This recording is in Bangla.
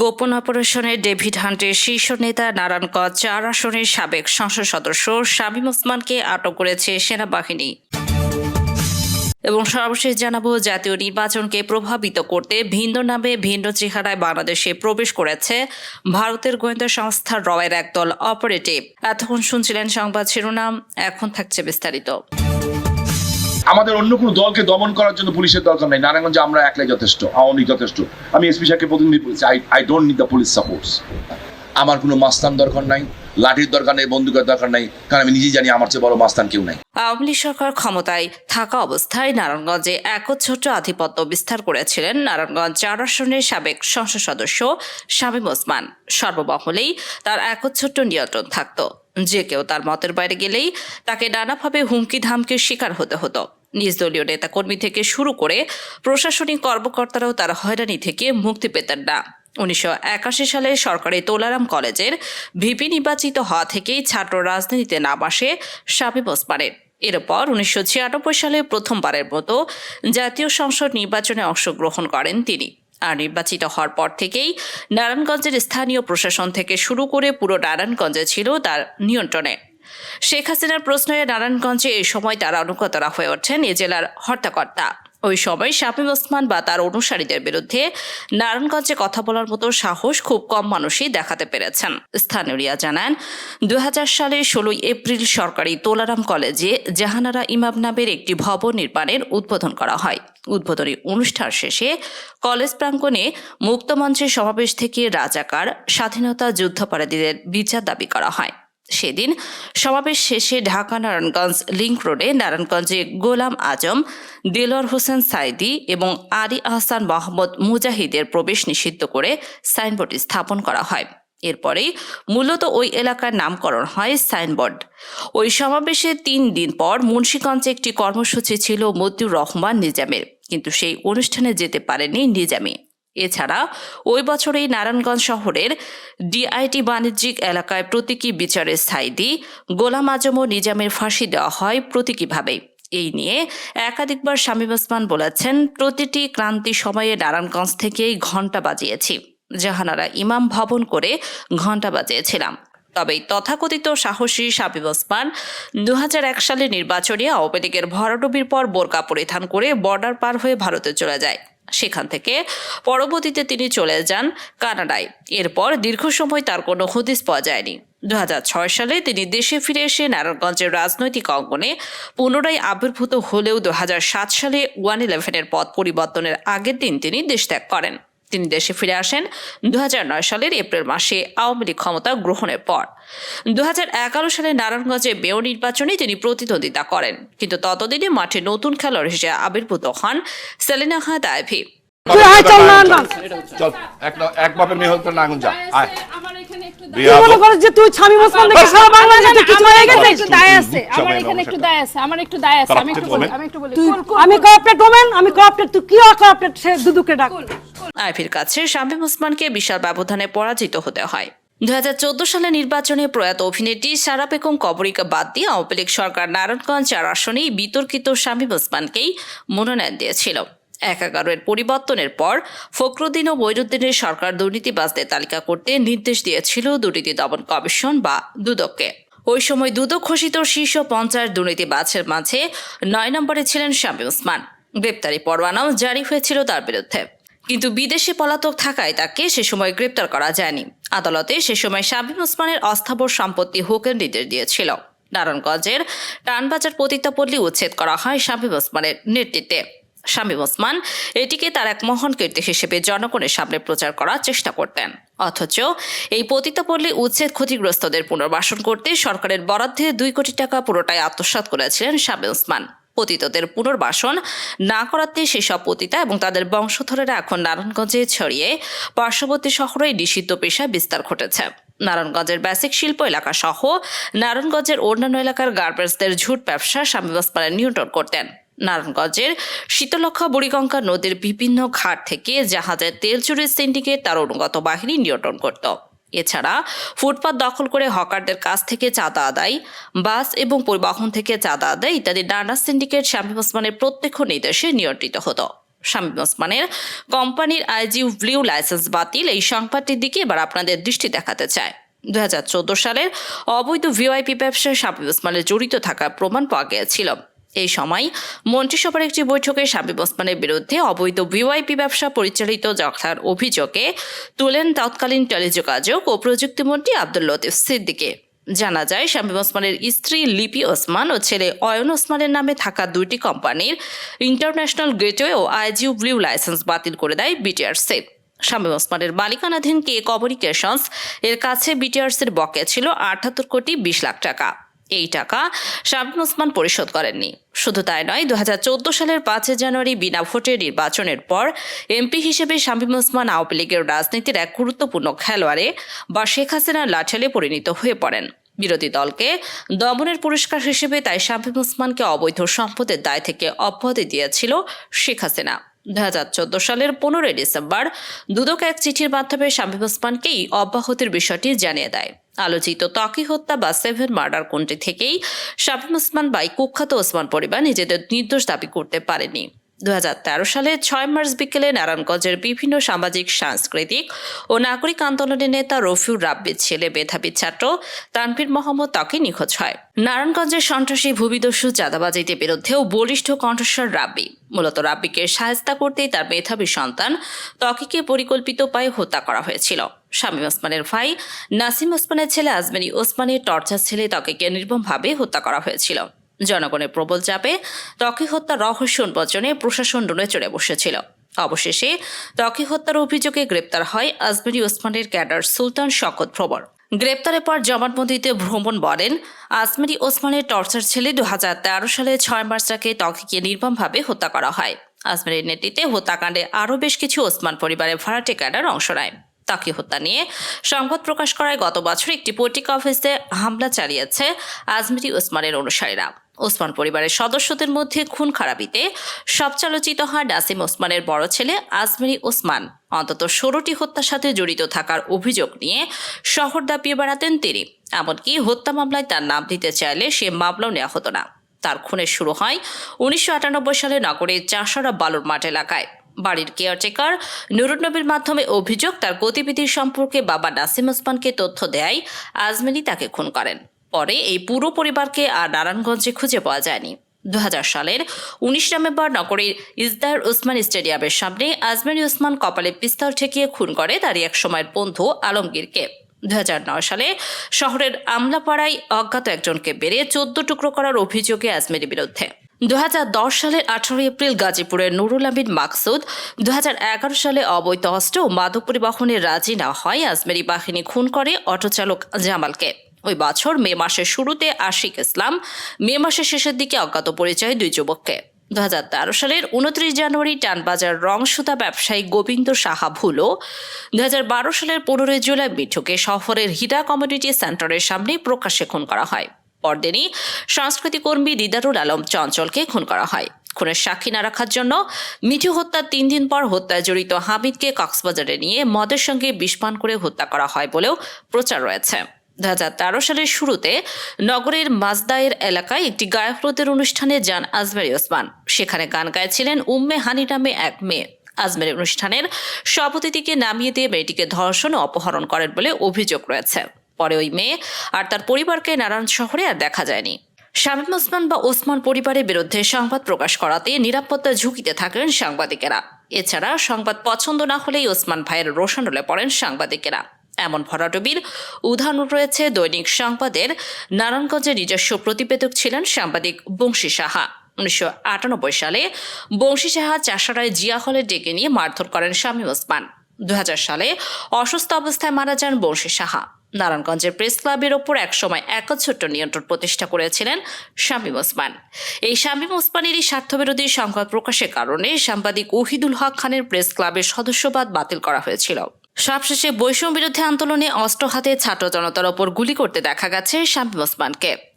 গোপন অপারেশনে ডেভিড হান্টের শীর্ষ নেতা নারায়ণগঞ্জ চার আসনের সাবেক সংসদ সদস্য শামীম ওসমানকে আটক করেছে সেনাবাহিনী। এবং সর্বশেষ জানাব, জাতীয় নির্বাচনকে প্রভাবিত করতে ভিন্ন নামে ভিন্ন চেহারায় বাংলাদেশে প্রবেশ করেছে ভারতের গোয়েন্দা সংস্থা রয়ের একদল অপারেটিভ। এতক্ষণ শুনছিলেন সংবাদ শিরোনাম, এখন থাকছে বিস্তারিত। আমাদের অন্য কোনো দলকে দমন করার জন্য পুলিশের দরকার নাই। নারায়ণগঞ্জে আমরা একলাই যথেষ্ট, আওয়ামী যথেষ্ট। আমি এসপি সাহেবকে প্রতিনিধি বলছি I I don't need the police supports আমার কোনো মাস্তান দরকার নাই, লাঠির দরকার নেই, বন্দুকের দরকার নাই, কারণ আমি নিজেই জানি আমার চেয়ে বড় মাস্তান কেউ নাই। আওয়ামী লীগ সরকার ক্ষমতায় থাকা অবস্থায় নারায়ণগঞ্জে একচ্ছত্র আধিপত্য বিস্তার করেছিলেন নারায়ণগঞ্জ চার আসনের সাবেক সংসদ সদস্য শামীম ওসমান। সর্বমহলেই তার একচ্ছত্র নিয়ন্ত্রণ থাকত। যে কেউ তার মতের বাইরে গেলেই তাকে নানাভাবে হুমকি ধামকির শিকার হতে হতো। নিজ দলীয় নেতাকর্মী থেকে শুরু করে প্রশাসনিক কর্মকর্তারাও তার হয়রানি থেকে মুক্তি পেতেন না। উনিশশো একাশি সালে সরকারি তোলারাম কলেজের ভিপি নির্বাচিত হওয়া থেকেই ছাত্র রাজনীতিতে নাম আসে শামীম ওসমানের। এরপর উনিশশো ছিয়ানব্বই সালে প্রথমবারের মতো জাতীয় সংসদ নির্বাচনে অংশগ্রহণ করেন তিনি। আর নির্বাচিত হওয়ার পর থেকেই নারায়ণগঞ্জের স্থানীয় প্রশাসন থেকে শুরু করে পুরো নারায়ণগঞ্জে ছিল তার নিয়ন্ত্রণে। শেখ হাসিনার প্রশ্নে নারায়ণগঞ্জে এই সময় তারা অনুগতরা হয়ে ওঠেন এ জেলার হর্তাকর্তা। ওই সময় শামীম ওসমান বা তার অনুসারীদের বিরুদ্ধে নারায়ণগঞ্জে কথা বলার মতো সাহস খুব কম মানুষই দেখাতে পেরেছেন। স্থানীয়রা জানান হাজার সালের ষোলোই এপ্রিল সরকারি তোলারাম কলেজে জাহানারা ইমাম নামের একটি ভবন নির্মাণের উদ্বোধন করা হয়। উদ্বোধনী অনুষ্ঠান শেষে কলেজ প্রাঙ্গণে মুক্তমঞ্চের সমাবেশ থেকে রাজাকার স্বাধীনতা যুদ্ধাপরাধীদের বিচার দাবি করা হয়। সেদিন সমাবেশ শেষে ঢাকা নারায়ণগঞ্জ লিংক রোডে নারায়ণগঞ্জে গোলাম আজম দিলর হোসেন সাইদি এবং আরি আহসান মোহাম্মদ মুজাহিদের প্রবেশ নিষিদ্ধ করে সাইনবোর্ড স্থাপন করা হয়। এরপরেই মূলত ওই এলাকার নামকরণ হয় সাইনবোর্ড। ওই সমাবেশে তিন দিন পর মুন্সীগঞ্জে একটি কর্মসূচি ছিল মতিউর রহমান নিজামের। কিন্তু সেই অনুষ্ঠানে যেতে পারেনি নিজামী। এছাড়া ওই বছরেই নারায়ণগঞ্জ শহরের ডিআইটি বাণিজ্যিক এলাকায় প্রতীকী বিচারের সাইদি গোলাম আজম ও নিজামের ফাঁসি দেওয়া হয় প্রতীকীভাবে। এই নিয়ে একাধিকবার শামীম ওসমান বলেছেন, প্রতিটি ক্রান্তি সময়ে নারায়ণগঞ্জ থেকেই ঘণ্টা বাজিয়েছি, জাহানারা ইমাম ভবন করে ঘণ্টা বাজিয়েছিলাম। তবে তথাকথিত সাহসী শাবিব ওসমান দু সালে নির্বাচনে আওয়ামী লীগের ভরাডুবির পর বোরকা পরিধান করে বর্ডার পার হয়ে ভারতে চলে যায়। সেখান থেকে পরবর্তীতে তিনি চলে যান কানাডায়। এরপর দীর্ঘ সময় তার কোনো হদিস পাওয়া যায়নি। দুহাজার ছয় সালে তিনি দেশে ফিরে এসে নারায়ণগঞ্জের রাজনৈতিক অঙ্গনে পুনরায় আবির্ভূত হলেও দু হাজার সাত সালে ওয়ান ইলেভেনের পথ পরিবর্তনের আগের দিন তিনি দেশ ত্যাগ করেন। তিনি দেশে ফিরে আসেন দু হাজার নয় সালের এপ্রিল মাসে আওয়ামী লীগ ক্ষমতা গ্রহণের পর। দু সালে নারায়ণগঞ্জে মেয়র নির্বাচনে তিনি প্রতিদ্বন্দ্বিতা করেন। কিন্তু ততদিনে মাঠে নতুন খেলোয়াড় হিসেবে আবির্ভূত হন সেলিনা হাত আইভি। তুই আয় চল নারায়ণগঞ্জ? চল এক এক বাপের মেয়ে হতো নারায়ণগঞ্জ আয়। আমার এখানে একটু তুই করিস যে তুই স্বামী মুসলমান দেখে সারা বাংলাদেশে তুই কিছু আমার গেছিস একটু দায় আছে সবাই আমার এখানে একটু দায় আছে আমার একটু দায় আছে আমি ওমেন তুই কি সে দুদুকে ডাক। আইভির কাছে শামীম ওসমানকে বিশাল ব্যবধানে পরাজিত হতে হয়। দুহাজার চোদ্দ সালে নির্বাচনে প্রয়াত অভিনেত্রী সারা বেগম কবরিকা বাদ দিয়ে আওয়ামী লীগ সরকার নারায়ণগঞ্জ চার আসনেই বিতর্কিত শামীম ওসমানকেই মনোনয়ন দিয়েছিল। এক এগারোর পরিবর্তনের পর ফখরুদ্দিন ও বৈরুদ্দিনের সরকার দুর্নীতিবাজদের তালিকা করতে নির্দেশ দিয়েছিল দুর্নীতি দমন কমিশন বা দুদককে। ওই সময় দুদক ঘোষিত শীর্ষ পঞ্চাশ দুর্নীতিবাজের মাঝে নয় নম্বরে ছিলেন শামীম ওসমান। গ্রেপ্তারি পরোয়ানাও জারি হয়েছিল তার বিরুদ্ধে। কিন্তু বিদেশে পলাতক থাকায় তাকে সে সময় গ্রেপ্তার করা যায়নি। আদালতে সে সময় শামীম ওসমানের অস্থাবর সম্পত্তি হোকের নির্দেশ দিয়েছিল। নারায়ণগঞ্জের টানবাজার পতিতাপল্লী উচ্ছেদ করা হয় শামীম ওসমানের নেতৃত্বে। শামীম ওসমান এটিকে তার এক মহান কীর্তি হিসেবে জনগণের সামনে প্রচার করার চেষ্টা করতেন। অথচ এই পতিতাপল্লী উচ্ছেদ ক্ষতিগ্রস্তদের পুনর্বাসন করতে সরকারের বরাদ্দে দুই কোটি টাকা পুরোটাই আত্মসাৎ করেছিলেন শামীম ওসমান। পতিতদের পুনর্বাসন না করাতে সেসব পতিতা এবং তাদের বংশধরেরা এখন নারায়ণগঞ্জে ছড়িয়ে পার্শ্ববর্তী শহরে নিষিদ্ধ পেশায় বিস্তার ঘটেছে। নারায়ণগঞ্জের বেসিক শিল্প এলাকা সহ নারায়ণগঞ্জের অন্যান্য এলাকার গার্মেন্টসদের ঝুট ব্যবসা স্বামী নিয়ন্ত্রণ করতেন। নারায়ণগঞ্জের শীতলক্ষা বুড়িগঙ্গা নদীর বিভিন্ন ঘাট থেকে জাহাজের তেল চুরির সিন্ডিকেট তার অনুগত বাহিনী নিয়ন্ত্রণ করত। এছাড়া ফুটপাত দখল করে হকারদের কাছ থেকে চাঁদা আদায়, বাস এবং পরিবহন থেকে চাঁদা আদায় ইত্যাদি নানা সিন্ডিকেট শামীম ওসমানের প্রত্যক্ষ নির্দেশে নিয়ন্ত্রিত হতো। শামীম ওসমানের কোম্পানির আইজি ব্লিউ লাইসেন্স বাতিল এই সংবাদটির দিকে এবার আপনাদের দৃষ্টি দেখাতে চায়। দু হাজার চোদ্দ সালের অবৈধ ভিওআইপি ব্যবসায় শামীম ওসমানের জড়িত থাকার প্রমাণ পাওয়া গিয়েছিল। এই সময় মন্ত্রিসভার একটি বৈঠকে শামীম ওসমানের বিরুদ্ধে অবৈধ ভিওআইপি ব্যবসা পরিচালিত যথার অভিযোগে তুলেন তৎকালীন টেলিযোগাযোগ ও প্রযুক্তিমন্ত্রী আব্দুল লতিফ সিদ্দিকে। জানা যায় শামীম ওসমানের স্ত্রী লিপি ওসমান ও ছেলে অয়ন ওসমানের নামে থাকা দুইটি কোম্পানির ইন্টারন্যাশনাল গেটওয়ে ও আইজিউ ব্লিউ লাইসেন্স বাতিল করে দেয় বিটিআরসি। শামীম ওসমানের মালিকানাধীন কে কমিউনিকেশনস এর কাছে বিটিআরস বকে ছিল আটাত্তর কোটি বিশ লাখ টাকা। এই টাকা শামীম ওসমান পরিশোধ করেননি। শুধু তাই নয় দু সালের পাঁচই জানুয়ারি বিনা ভোটে নির্বাচনের পর এমপি হিসেবে শামীম ওসমান আওয়ামী লীগের রাজনীতির এক গুরুত্বপূর্ণ খেলোয়াড়ে বা শেখ হাসিনার লাঠেলে পরিণত হয়ে পড়েন। বিরোধী দলকে দমনের পুরস্কার হিসেবে তাই শামীম ওসমানকে অবৈধ সম্পদের দায় থেকে অব্যাহতি দিয়েছিল শেখ হাসিনা। দু হাজার চোদ্দ সালের পনেরোই ডিসেম্বর দুদক এক চিঠির মাধ্যমে শামীম ওসমানকেই অব্যাহতির বিষয়টি জানিয়ে দেয়। আলোচিত ত্বকী হত্যা বা সেভেন মার্ডার কোনটি থেকেই শামীম ওসমান বাই কুখ্যাত ওসমান পরিবার নিজেদের নির্দোষ দাবি করতে পারেনি। দু হাজার তেরো সালে ছয় মার্চ বিকেলে নারায়ণগঞ্জের বিভিন্ন সামাজিক, সাংস্কৃতিক ও নাগরিক আন্দোলনের নেতা রফিউর রাব্বির ছেলে বেধাবি ছাত্র তানভীর মোহাম্মদ ত্বকি নিখোঁজ হয়। নারায়ণগঞ্জের সন্ত্রাসী ভূমিদস্যু চাঁদাবাজিতে বিরুদ্ধেও বলিষ্ঠ কণ্ঠস্বর রাব্বি। মূলত রাব্বিকে সাহায্য করতেই তার মেধাবী সন্তান ত্বকিকে পরিকল্পিত উপায়ে হত্যা করা হয়েছিল। শামীম ওসমানের ভাই নাসিম ওসমানের ছেলে আজমেরি ওসমানের টর্চার ছেলে ত্বকিকে নির্মমভাবে হত্যা করা হয়েছিল। জনগণের প্রবল চাপে ত্বকি হত্যার রহস্য উন্মোচনে প্রশাসন ডুলে চড়ে বসেছিল। অবশেষে ত্বকি হত্যার অভিযোগে গ্রেপ্তার হয় আজমেরি ওসমানের ক্যাডার সুলতান শকত ভ্রমণ গ্রেপ্তারের পর জবানবন্দিতে ভ্রমণ বলেন, আজমেরি ওসমানের টর্চার ছেলে দু হাজার তেরো সালে ছয় মার্চ তাকে ত্বকিকে নির্মমভাবে হত্যা করা হয়। আজমেরির নেতৃত্বে হত্যাকাণ্ডে আরও বেশ কিছু ওসমান পরিবারের ভাড়াটে ক্যাডার অংশ নেয়। তাকে হত্যা নিয়ে সংবাদ প্রকাশ করায় গত বছর একটি পত্রিকা অফিসে হামলা চালিয়েছে আজমিরি ওসমানের অনুসারীরা। ওসমান পরিবারের সদস্যদের মধ্যে খুন খারাপিতে সবচেয়ে আলোচিত হয় নাসিম ওসমানের বড় ছেলে আজমিরি ওসমান। অন্তত ষোলোটি হত্যার সাথে জড়িত থাকার অভিযোগ নিয়ে শহর দাপিয়ে বেড়াতেন তিনি। এমনকি হত্যা মামলায় তার নাম দিতে চাইলে সে মামলাও নেওয়া হতো না। তার খুনের শুরু হয় উনিশশো আটানব্বই সালে নগরের চাষারা বালুর মাঠ এলাকায়। বাড়ির কেয়ারটেকার নুরুন নবীর মাধ্যমে অভিযোগ তার গতিবিধি সম্পর্কে বাবা নাসিম ওসমানকে তথ্য দেয়। আজমেরি তাকে খুন করেন। পরে এই পুরো পরিবারকে আর নারায়ণগঞ্জে খুঁজে পাওয়া যায়নি। দু হাজার সালের উনিশ নভেম্বর নগরীর ইজদার ওসমান স্টেডিয়ামের সামনে আজমেরি ওসমান কপালে পিস্তল ঠেকিয়ে খুন করে তারই এক সময়ের বন্ধু আলমগীরকে। দুহাজার নয় সালে শহরের আমলাপাড়ায় অজ্ঞাত একজনকে বেড়ে চোদ্দ টুকরো করার অভিযোগে আজমেরির বিরুদ্ধে। দু হাজার দশ সালের আঠারোই এপ্রিল গাজীপুরের নুরুল আমিন মাকসুদ দু হাজার এগারো সালে অবৈধ অস্ত্র ও মাদক পরিবহনে রাজি না হয় আজমেরি বাহিনী খুন করে অটোচালক জামালকে। ওই বছর মে মাসের শুরুতে আশিক ইসলাম, মে মাসের শেষের দিকে অজ্ঞাত পরিচয় দুই যুবককে। দুহাজার তেরো সালের উনত্রিশ জানুয়ারি টানবাজার রং সুতা ব্যবসায়ী গোবিন্দ সাহা ভুলো দু হাজার বারো সালের পনেরোই জুলাই মিঠুকে শহরের হীরা কমিউনিটি সেন্টারের সামনে প্রকাশ্যে খুন করা হয়। পরদিনই সংস্কৃতি কর্মী দিদারুল আলম চঞ্চলকে খুন করা হয়। খুনের সাক্ষী না রাখার জন্য মিঠু হত্যার তিন দিন পর হত্যায় জড়িত হামিদকে কক্সবাজারে নিয়ে মদের সঙ্গে বিষপান করে হত্যা করা হয় বলেও প্রচার রয়েছে। দু হাজার তেরো সালের শুরুতে নগরের মাজদায়ের এলাকায় একটি গায়করোধের অনুষ্ঠানে যান আজমেরি ওসমান। সেখানে গান গাইছিলেন উম্মে হানি নামে এক মেয়ে। আজমের অনুষ্ঠানের সভাপতিকে নামিয়ে দিয়ে মেয়েটিকে ধর্ষণ ও অপহরণ করেন বলে অভিযোগ রয়েছে। পরে ওই মেয়ে আর তার পরিবারকে নারায়ণ শহরে আর দেখা যায়নি। শামীম ওসমান বা ওসমান পরিবারের বিরুদ্ধে সংবাদ প্রকাশ করাতে নিরাপত্তা ঝুঁকিতে থাকেন সাংবাদিকেরা। এছাড়া সংবাদ পছন্দ না হলেই ওসমান ভাইয়ের রোশন রোশনলে পড়েন সাংবাদিকেরা। এমন ভরাডুবির উদাহরণ রয়েছে দৈনিক সংবাদের। নারায়ণগঞ্জের নিজস্ব প্রতিবেদক ছিলেন সাংবাদিক বংশী সাহা। উনিশশো আটানব্বই সালে বংশী সাহা চাষারায় জিয়া হলে ডেকে নিয়ে মারধর করেন শামীম ওসমান। দু হাজার সালে অসুস্থ অবস্থায় মারা যান বংশী সাহা। নারায়ণগঞ্জের প্রেস ক্লাবের ওপর একসময় একচ্ছত্র নিয়ন্ত্রণ প্রতিষ্ঠা করেছিলেন শামীম ওসমান। এই শামীম ওসমানেরই স্বার্থবিরোধী সংবাদ প্রকাশের কারণে সাংবাদিক ওহিদুল হক খানের প্রেস ক্লাবের সদস্যবাদ বাতিল করা হয়েছিল। সবশেষে বৈষম্য বিরুদ্ধে আন্দোলনে অস্ত্র হাতে ছাত্র জনতার ওপর গুলি করতে দেখা গেছে শামীম ওসমানকে।